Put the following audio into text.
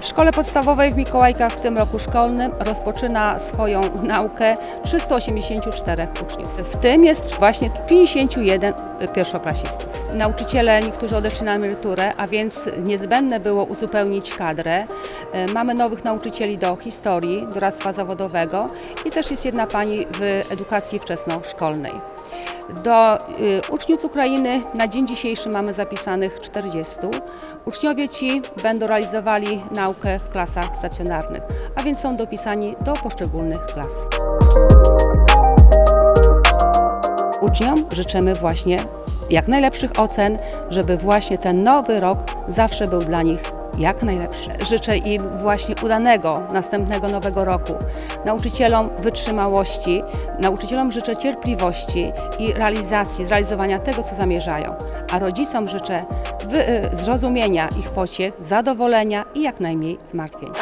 szkole podstawowej w Mikołajkach w tym roku szkolnym rozpoczyna swoją naukę 384 uczniów. W tym jest właśnie 51 pierwszoklasistów. Nauczyciele, niektórzy odeszli na emeryturę, a więc niezbędne było uzupełnić kadrę. E, Mamy nowych nauczycieli do historii, doradztwa zawodowego i też jest jedna pani w edukacji wczesnoszkolnej. Do y, uczniów z Ukrainy na dzień dzisiejszy mamy zapisanych 40. Uczniowie ci będą realizowali naukę w klasach stacjonarnych, a więc są dopisani do poszczególnych klas. Uczniom życzymy właśnie jak najlepszych ocen, żeby właśnie ten nowy rok zawsze był dla nich jak najlepszy. Życzę im właśnie udanego następnego nowego roku. Nauczycielom wytrzymałości, nauczycielom życzę cierpliwości i realizacji, zrealizowania tego, co zamierzają. A rodzicom życzę y, zrozumienia ich pociech, zadowolenia i jak najmniej zmartwień.